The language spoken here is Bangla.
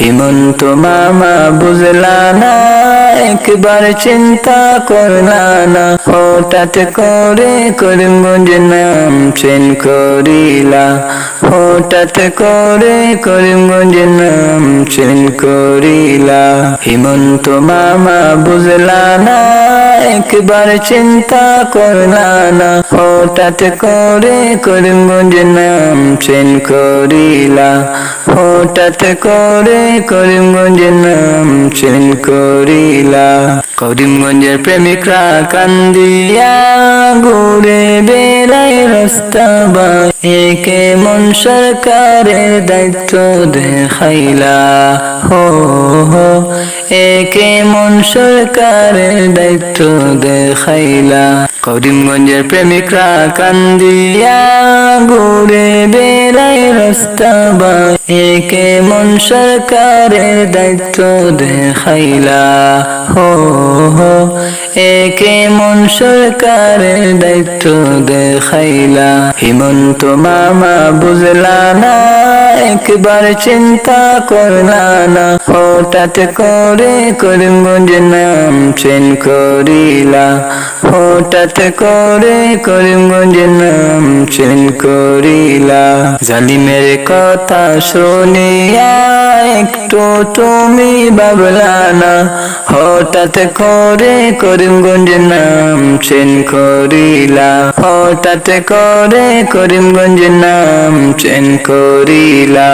হিমন্ত মামা বুঝলা না। একবার চিন্তা করলা না, হঠাৎ করে করিমগঞ্জ নাম চেন করিলা। হঠাৎ করে করিমগঞ্জ নাম চেন করিলা। হিমন্ত মামা বুঝলা না, একবার চিন্তা করলা না, হঠাৎ করে করিমগঞ্জ নাম চেন করিলা। হঠাৎ করে করিমগঞ্জ নাম চেন করিলা। করিমগঞ্জের প্রেমিকরা কান্দিয়া ঘুরে বেড়াই রাস্তা বা একে মন সরকারের দায়িত্ব দেখাইলা, হো হো। একে মন সরকারের দায়িত্ব দেখাইলা। করিমগঞ্জের প্রেমিকরা কান্দিয়া ঘুরে বেড়াই রাস্তা বা একে মন সরকারের দায়িত্ব দেখাইলা, হো হো। একে মন সরকারের দায়িত্ব দেখাইলা। হিমন্ত মামা বুঝলা না, একবার চিন্তা করলা না। হঠাৎ করে করিমগঞ্জ নাম চেন করিলা। হঠাৎ করে করিমগঞ্জ নাম চেন করিলা। জালিমের কথা শুনিয়া একটু তুমি বাবলা না। হঠাৎ করে করিমগঞ্জ নাম চেন করিলা হঠাৎ করে করিমগঞ্জ নাম চেন করিলা